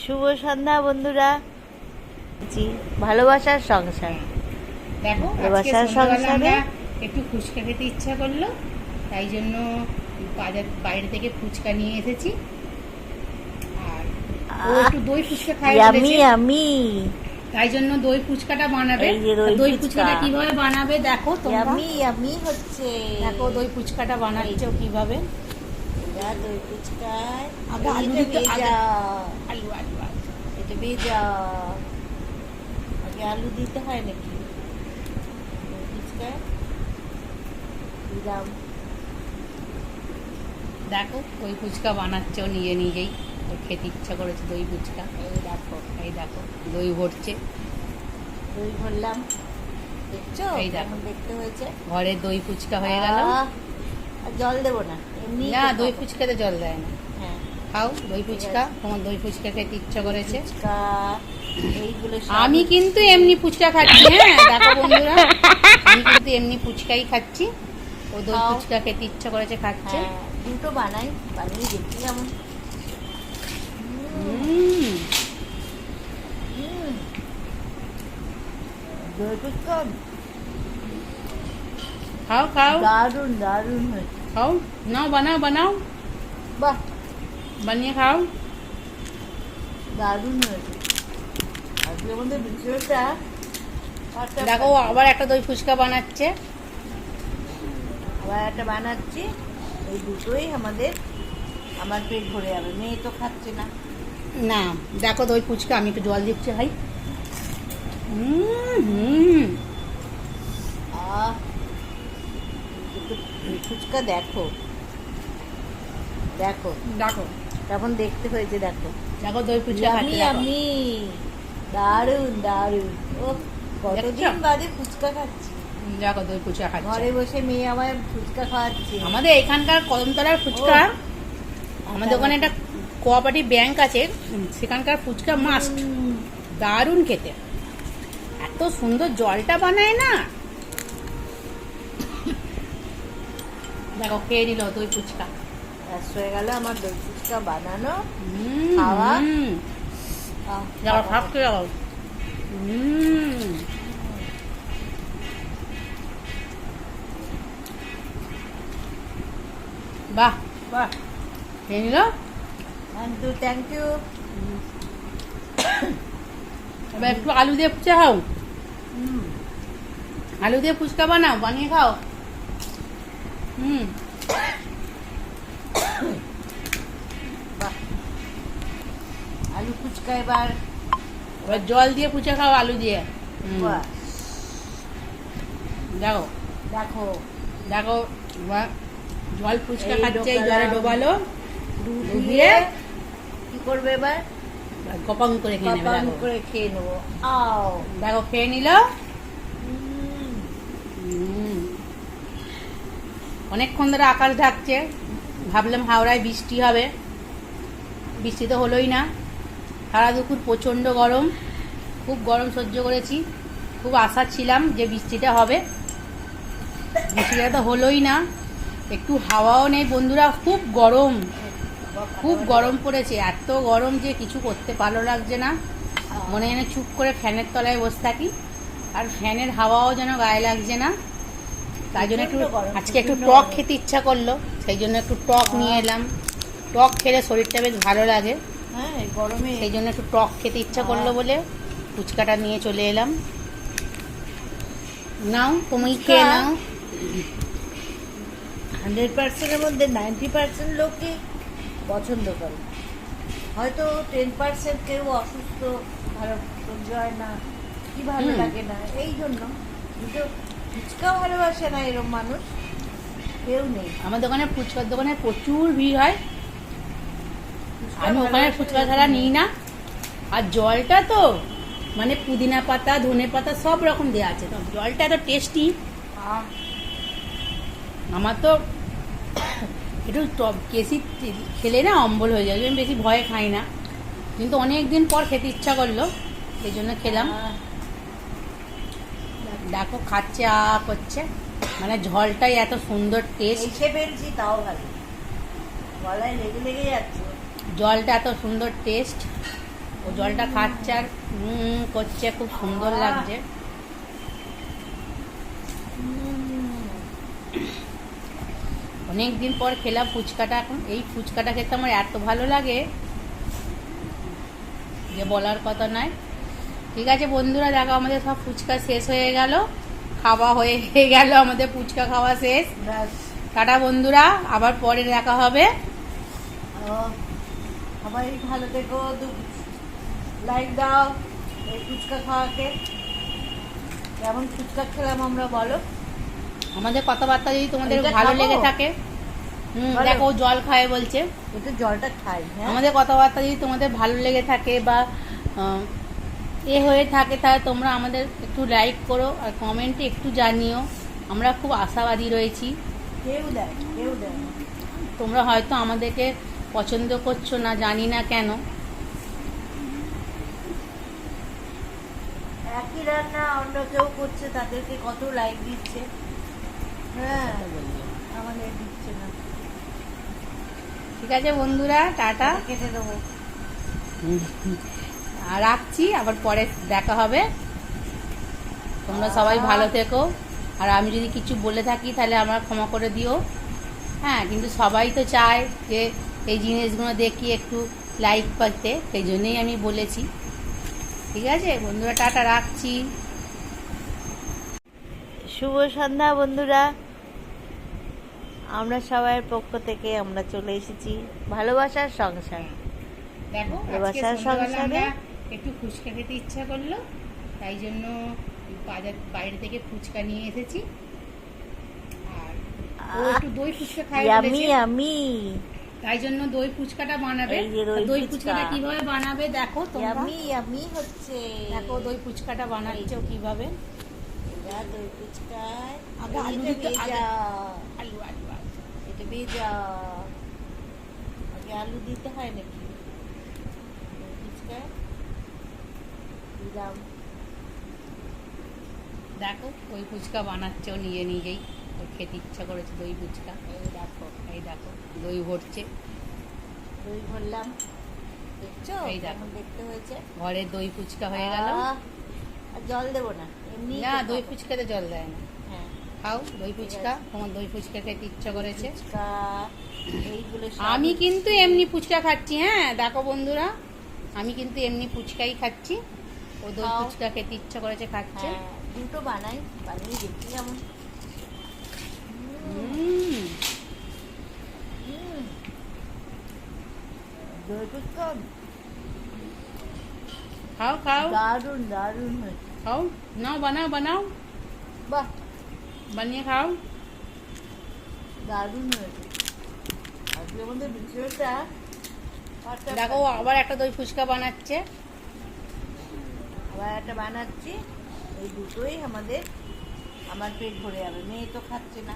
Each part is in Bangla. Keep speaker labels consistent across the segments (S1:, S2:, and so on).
S1: শুভ সন্ধ্যা বন্ধুরা। জি ভালোবাসার সংসার।
S2: দেখো
S1: ভালোবাসার সংসারে?
S2: একটু ফুচকা খেতে ইচ্ছা করল তাই জন্য বাজার বাইরে থেকে ফুচকা নিয়ে এসেছি। আর একটু দই ফুচকা খাই তাই জন্য দই ফুচকাটা বানাবে।
S1: দই।
S2: ফুচকাটা কীভাবে বানাবে দেখো
S1: ইয়ামি হচ্ছে।
S2: দেখো দই ফুচকাটা বানাচ্ছো কীভাবে।
S1: এরা দই ফুচকায়
S2: আগে আলু দিতে- আলু আলু আলু।
S1: এটা ভেজা আগে আলু দিতে হয় নাকি ফুচকায় দিলাম
S2: দেখো দই ফুচকা বানাচ্ছে ও নিজে নিজেই ওর খেতে ইচ্ছা করেছে দই ফুচকা
S1: এই দেখো
S2: এই দেখো দই ভরছে
S1: দই ভরলাম দেখছ
S2: এই দেখো।
S1: দেখতে হয়েছে
S2: ঘরে দই ফুচকা হয়ে গেল
S1: আর জল দেবো না
S2: না দই ফুচকাতে জল দেয় না।
S1: হ্যাঁ।
S2: খাও দই ফুচকা। তোমার দই ফুচকা খেতে ইচ্ছা করেছে। আমি কিন্তু এমনি ফুচকা খাচ্ছি হ্যাঁ দেখো বন্ধুরা। আমি কিন্তু এমনি ফুচকাই খাচ্ছি। ও দই। ফুচকা খেতে ইচ্ছা করেছে খাচ্ছে।
S1: হ্যাঁ দুটো বানাই বানিয়ে দেখি কেমন।
S2: খাও খাও।
S1: দারুণ দারুণ হয়েছে।
S2: খাও। নাও বানাও বানাও।
S1: বাহ।
S2: বানিয়ে খাও।
S1: দারুণ হয়েছে। আজকে আমাদের
S2: দেখো আবার একটা দই ফুচকা বানাচ্ছে।
S1: আবার একটা বানাচ্ছি। এই দুটোই আমাদের আমার পেট ভরে যাবে। মেয়ে তো খাচ্ছে না।
S2: না দেখো দই ফুচকা আমি একটু জল দিচ্ছি ভাই। হুম হুম।
S1: আহ ফুচকা দেখো। দেখো।
S2: দেখো।
S1: কেমন দেখতে হয়েছে দেখো।
S2: দেখো দই ফুচকা
S1: আমি আমি দারুণ দারুণ। ও কতদিন বাদে ফুচকা খাচ্ছি।
S2: দেখো দই ফুচকা
S1: ঘরে বসে মেয়ে আমায় ফুচকা খাওয়াচ্ছে।
S2: আমাদের এখানকার কদমতলার ফুচকা আমাদের ওখানে একটা কোঅপারেটিভ ব্যাংক আছে সেখানকার ফুচকা মাস্ট। দারুণ খেতে। এত সুন্দর জলটা বানায় না। দেখো খেয়ে নিল দই ফুচকা
S1: ব্যাস হয়ে গেল আমার দই ফুচকা বানানো খাওয়া।
S2: যাও বাহ বাহ খেয়ে নিল
S1: থ্যাংক ইউ থ্যাংক ইউ
S2: এবার একটু আলু দিয়ে ফুচকা খাও আলু দিয়ে ফুচকা বানাও বানিয়ে খাও হুম।
S1: আলু ফুচকা এবার।
S2: এবার জল দিয়ে ফুচকা খাও আলু দিয়ে। দেখো।
S1: দেখো।
S2: দেখো জল ফুচকা খাচ্ছে জলে ডোবালো
S1: দুধ
S2: দুধ
S1: দিয়ে
S2: দিয়ে
S1: কি করবে এবার?
S2: কপাং করে খেয়ে নেবে দেখো।
S1: করে খেয়ে নেব। আও।
S2: দেখো খেয়ে নিল
S1: উম,
S2: হুম। অনেকক্ষণ ধরে আকাশ ঢাকছে। ভাবলাম হাওড়ায় বৃষ্টি হবে। বৃষ্টি তো হলোই না। সারা দুপুর প্রচণ্ড গরম। খুব গরম সহ্য করেছি। খুব আশা ছিলাম যে বৃষ্টিটা হবে। বৃষ্টিটা তো হলোই না। একটু হাওয়াও নেই। বন্ধুরা, খুব গরম। খুব গরম পড়েছে। এত গরম যে কিছু করতে ভালো লাগছে না। মনে যেন চুপ করে ফ্যানের তলায় বসে থাকি। আর ফ্যানের হাওয়াও যেন গায়ে লাগছে না। তাই জন্য একটু আজকে একটু টক খেতে ইচ্ছা করল সেই জন্য একটু টক নিয়ে এলাম। টক খেলে শরীরটা বেশ ভালো লাগে।
S1: হ্যাঁ গরমে
S2: সেই জন্য একটু টক খেতে ইচ্ছা করল বলে ফুচকাটা নিয়ে চলে এলাম। নাও তুমি খেয়ে নাও।
S1: হান্ড্রেড পার্সেন্টের মধ্যে নাইনটি পার্সেন্ট লোকই পছন্দ করে। হয়তো টেন পার্সেন্ট কেউ অসুস্থ ভালো হয় না কি ভালো লাগে না এই জন্য কিন্তু ফুচকাও ভালোবাসে না এরকম মানুষ। কেউ নেই।
S2: আমার দোকানে ফুচকার দোকানে প্রচুর ভিড় হয়। আমি ওখানে ফুচকা ছাড়া নিই। না। আর জলটা তো মানে পুদিনা পাতা ধনে পাতা সব রকম দেওয়া আছে। তো জলটা এত টেস্টি আমার তো একটু টপ কেসি খেলে না অম্বল হয়ে যায়। আমি বেশি ভয় খাই না। কিন্তু অনেক দিন পর খেতে ইচ্ছা করল সেই জন্য খেলাম। দেখো খাচ্ছে আ করছে মানে ঝলটাই এত সুন্দর টেস্ট
S1: এসে পেরেছি তাও ভালো। গলায় লেগে লেগে যাচ্ছে।
S2: জলটা এত সুন্দর টেস্ট ও জলটা খাচ্ছে আর করছে খুব সুন্দর লাগছে। অনেক দিন পর খেলাম ফুচকাটা এখন। এই ফুচকাটা খেতে আমার এত ভালো লাগে যে বলার কথা নয়। ঠিক আছে বন্ধুরা দেখো আমাদের সব ফুচকা শেষ হয়ে গেল। খাওয়া হয়ে গেল আমাদের ফুচকা খাওয়া শেষ। টাটা বন্ধুরা আবার পরে দেখা হবে।
S1: সবাই ভালো থেকো লাইক দাও এই ফুচকা খাওয়াকে। কেমন ফুচকা খেলাম আমরা বলো।
S2: আমাদের কথাবার্তা যদি তোমাদের ভালো লেগে থাকে হুম। দেখো জল খায় বলছে।
S1: জলটা খাই হ্যাঁ।
S2: আমাদের কথাবার্তা যদি তোমাদের ভালো লেগে থাকে বা এ হয়ে থাকে তাহলে তোমরা আমাদের একটু লাইক করো আর কমেন্টে একটু জানিও। আমরা খুব আশাবাদী রয়েছি।
S1: কেউ দেয় কেউ দেয়
S2: তোমরা হয়তো আমাদেরকে পছন্দ করছ না জানি না কেন।
S1: একই রান্না অন্য কেউ করছে তাদেরকে কত লাইক দিচ্ছে? হ্যাঁ আমাদের দিচ্ছে না।
S2: ঠিক আছে বন্ধুরা টাটা।
S1: কেটে দেবো।
S2: রাখছি আবার পরে দেখা হবে। তোমরা সবাই ভালো থেকো। আর আমি যদি কিছু বলে থাকি তাহলে আমার ক্ষমা করে দিও। হ্যাঁ কিন্তু সবাই তো চায় যে এই জিনিসগুলো দেখি একটু লাইক করতে। সেই জন্যেই আমি বলেছি। ঠিক আছে? বন্ধুরা টাটা রাখছি।
S1: শুভ সন্ধ্যা বন্ধুরা। আমরা সবার পক্ষ থেকে আমরা চলে এসেছি ভালোবাসার সংসার। ভালোবাসার সংসারে?
S2: একটু ফুচকা খেতে ইচ্ছা করল তাই জন্য বাজার বাইরে থেকে ফুচকা নিয়ে এসেছি। আর ও একটু দই ফুচকা খাই বলেছে।
S1: ইয়ামি।
S2: তাই জন্য দই ফুচকাটা বানাবে।
S1: দই ফুচকা।
S2: ফুচকাটা কীভাবে বানাবে দেখো তোমরা।
S1: ইয়ামি হচ্ছে।
S2: দেখো দই ফুচকাটা বানাচ্ছে কীভাবে।
S1: দই ফুচকায়
S2: আগে আলু দিতে-
S1: ভেজা
S2: আলু। আলু।
S1: এটা ভেজা। আগে আলু দিতে হয় নাকি? দই ফুচকায়? দিলাম।
S2: দেখো দই ফুচকা বানাচ্ছে ও নিজে নিজেই। ওর খেতে ইচ্ছা করেছে দই ফুচকা।
S1: এই দেখো।
S2: এই দেখো দই ভরছে।
S1: দই ভরলাম। দেখছ?
S2: এই দেখো।
S1: দেখতে হয়েছে?
S2: ঘরে দই ফুচকা হয়ে গেল।
S1: আর জল দেবো না। এমনি
S2: না দই ফুচকাতে জল দেয় না।
S1: হ্যাঁ।
S2: খাও দই ফুচকা। তোমার দই ফুচকা খেতে ইচ্ছা করেছে। আমি কিন্তু এমনি ফুচকা খাচ্ছি হ্যাঁ? দেখো বন্ধুরা আমি কিন্তু এমনি ফুচকাই খাচ্ছি। ও দই ফুচকা খেতে ইচ্ছা করেছে খাচ্ছে।
S1: হ্যাঁ দুটো বানাই বানিয়ে দেখি। দই ফুচকা
S2: খাও খাও।
S1: দারুণ হয়েছে
S2: খাও। নাও বানাও বানাও।
S1: বাহ।
S2: বানিয়ে খাও।
S1: দারুণ হয়েছে আজকে আমাদের বিষয়টা
S2: দেখো আবার একটা দই ফুচকা বানাচ্ছে।
S1: একটা বানাচ্ছি এই দুটোই আমাদের আমার পেট ভরে যাবে মেয়ে তো খাচ্ছে না।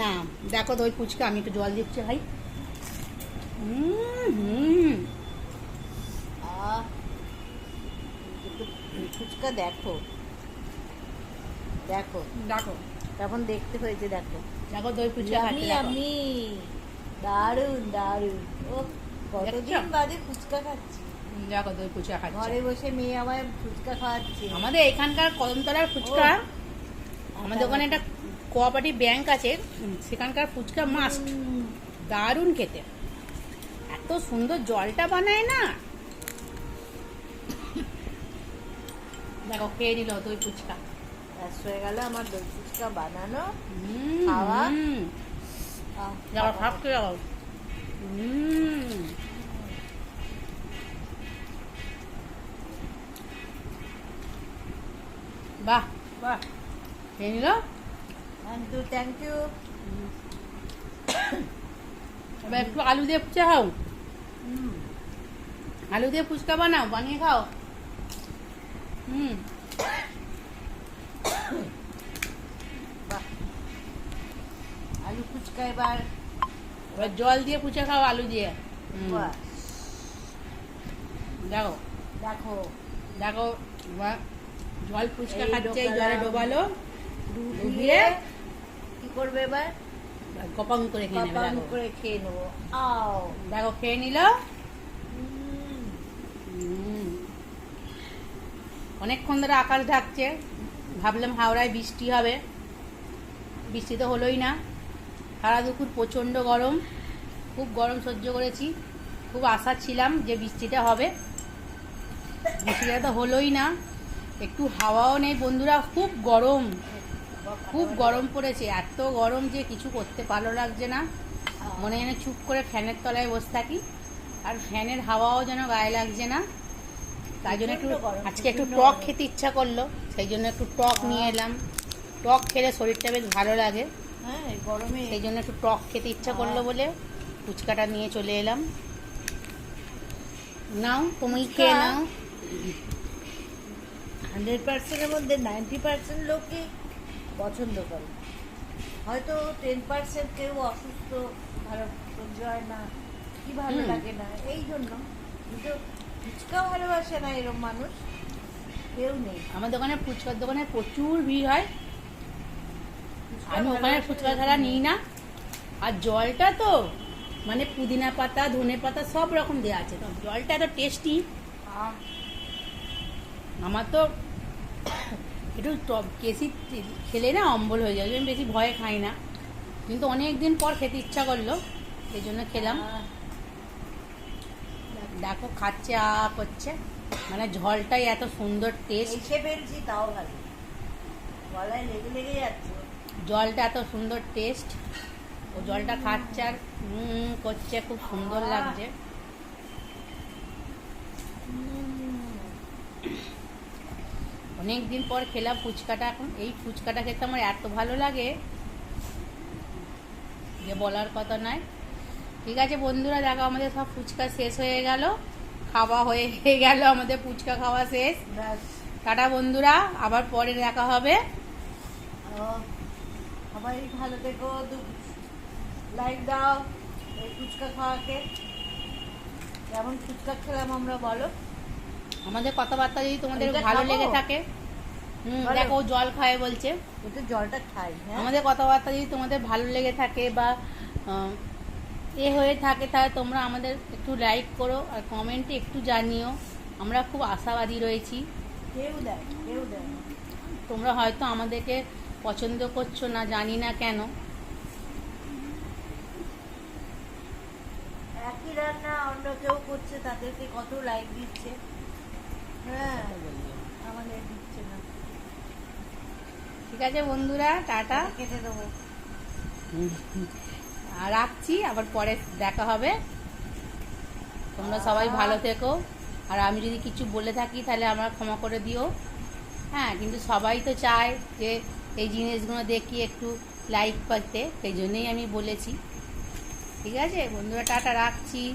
S2: না দেখো দই ফুচকা আমি একটু জল দিচ্ছি ভাই। হুম
S1: ফুচকা দেখো। দেখো।
S2: দেখো।
S1: তখন দেখতে হয়েছে দেখো।
S2: দেখো দই ফুচকা দেখো।
S1: আমি দারুণ দারুণ। ও কতদিন বাদে ফুচকা খাচ্ছি।
S2: দেখো দই ফুচকা খাচ্ছে
S1: ঘরে বসে মেয়ে আমায় ফুচকা খাওয়াচ্ছে।
S2: আমাদের এখানকার কদমতলার ফুচকা। আমাদের ওখানে একটা কোঅপারেটিভ ব্যাংক আছে। সেখানকার ফুচকা মাস্ট। দারুণ খেতে। এত সুন্দর জলটা বানায় না। দেখো খেয়ে নিল দই ফুচকা।
S1: হয়ে গেল আমার দই ফুচকা বানানো খাওয়া।
S2: দেখো হুম। বাহ বাহ। খেয়ে নিল?
S1: থ্যাংক ইউ থ্যাংক ইউ
S2: এবার একটু আলু দিয়ে ফুচকা খাও। আলু দিয়ে ফুচকা বানাও বানিয়ে খাও। হুম।
S1: বাহ। আলু ফুচকা এবার
S2: এবার জল দিয়ে ফুচকা খাও আলু দিয়ে।
S1: বাহ,
S2: দেখো।
S1: দেখো।
S2: দেখো বাহ, জল ফুচকা খাচ্ছে এই জলে ডোবালো
S1: ডুবিয়ে কি করবে এবার?
S2: কপাং করে খেয়ে নেবে দেখো।
S1: করে খেয়ে নেব। আও।
S2: দেখো খেয়ে নিল। অনেকক্ষণ ধরে আকাশ ঢাকছে। ভাবলাম হাওড়ায় বৃষ্টি হবে। বৃষ্টি তো হলোই না। সারা দুপুর প্রচণ্ড গরম। খুব গরম সহ্য করেছি। খুব আশা ছিলাম যে বৃষ্টিটা হবে। বৃষ্টিটা তো হলোই না। একটু হাওয়াও নেই বন্ধুরা। খুব গরম। খুব গরম পড়েছে। এত গরম যে কিছু করতে ভালো লাগছে না। মনে যেন চুপ করে ফ্যানের তলায় বসে থাকি। আর ফ্যানের হাওয়াও যেন গায়ে লাগছে না। তাই জন্য একটু আজকে একটু টক খেতে ইচ্ছা করল। সেই জন্য একটু টক নিয়ে এলাম। টক খেলে শরীরটা বেশ ভালো লাগে।
S1: হ্যাঁ গরমে
S2: সেই জন্য একটু টক খেতে ইচ্ছা করল বলে ফুচকাটা নিয়ে চলে এলাম। নাও তুমি খেয়ে নাও।
S1: হান্ড্রেড পার্সেন্টের মধ্যে নাইনটি পার্সেন্ট লোকই পছন্দ করে। হয়তো টেন পার্সেন্ট কেউ অসুস্থ ভালো সহ্য হয় না কি ভালো লাগে না এই জন্য। কিন্তু ফুচকা ভালোবাসে না এরকম মানুষ কেউ নেই।
S2: আমার দোকানে ফুচকার দোকানে প্রচুর ভিড় হয়। আমি ওখানে ফুচকা ছাড়া
S1: নিই
S2: না। আর জলটা তো মানে পুদিনা পাতা ধনে পাতা সব রকম দেওয়া আছে। জলটা এত টেস্টি আমার তো একটু টপ কেসি খেলে না অম্বল হয়ে যায় আমি বেশি ভয়ে খাই না। কিন্তু অনেক দিন পর খেতে ইচ্ছা করল এই জন্য খেলাম। দেখো খাচ্ছে আ করছে মানে ঝলটাই এত সুন্দর টেস্ট
S1: এসে ফেলছি তাও ভালো। গলায় লেগে লেগে যাচ্ছে।
S2: জলটা এত সুন্দর টেস্ট ও জলটা খাচ্ছে আর হুম করছে খুব সুন্দর লাগছে। অনেক দিন পর খেলাম ফুচকাটা এখন। এই ফুচকাটা খেতে আমার এত ভালো লাগে যে বলার কথা নয়। ঠিক আছে বন্ধুরা দেখো আমাদের সব ফুচকা শেষ হয়ে গেল। খাওয়া হয়ে গেল আমাদের ফুচকা খাওয়া শেষ। টাটা বন্ধুরা আবার পরে দেখা হবে।
S1: সবাই ভালো থেকো লাইক দাও এই ফুচকা খাওয়াকে। যেমন ফুচকা খেলাম আমরা বলো।
S2: আমাদের কথাবার্তা যদি তোমাদের ভালো লেগে থাকে হুম। দেখো জল খায় বলছে।
S1: জলটা খাই হ্যাঁ?
S2: আমাদের কথাবার্তা যদি তোমাদের ভালো লেগে থাকে বা এ হয়ে থাকে তাহলে তোমরা আমাদের একটু লাইক করো আর কমেন্টে একটু জানিও। আমরা খুব আশাবাদী রয়েছি। তোমরা হয়তো আমাদেরকে পছন্দ করছ না জানি না কেন।
S1: একই রান্না অন্য কেউ করছে তাদেরকে কত লাইক দিচ্ছে। হ্যাঁ আমাদের দিচ্ছে না।
S2: ঠিক আছে বন্ধুরা টাটা।
S1: কেটে দেবো।
S2: আর রাখছি আবার পরে দেখা হবে। তোমরা সবাই ভালো থেকো। আর আমি যদি কিছু বলে থাকি তাহলে আমরা ক্ষমা করে দিও। হ্যাঁ কিন্তু সবাই তো চায় যে এই জিনিসগুলো দেখি একটু লাইক করতে। সেই জন্যেই আমি বলেছি। ঠিক আছে বন্ধুরা টাটা রাখছি।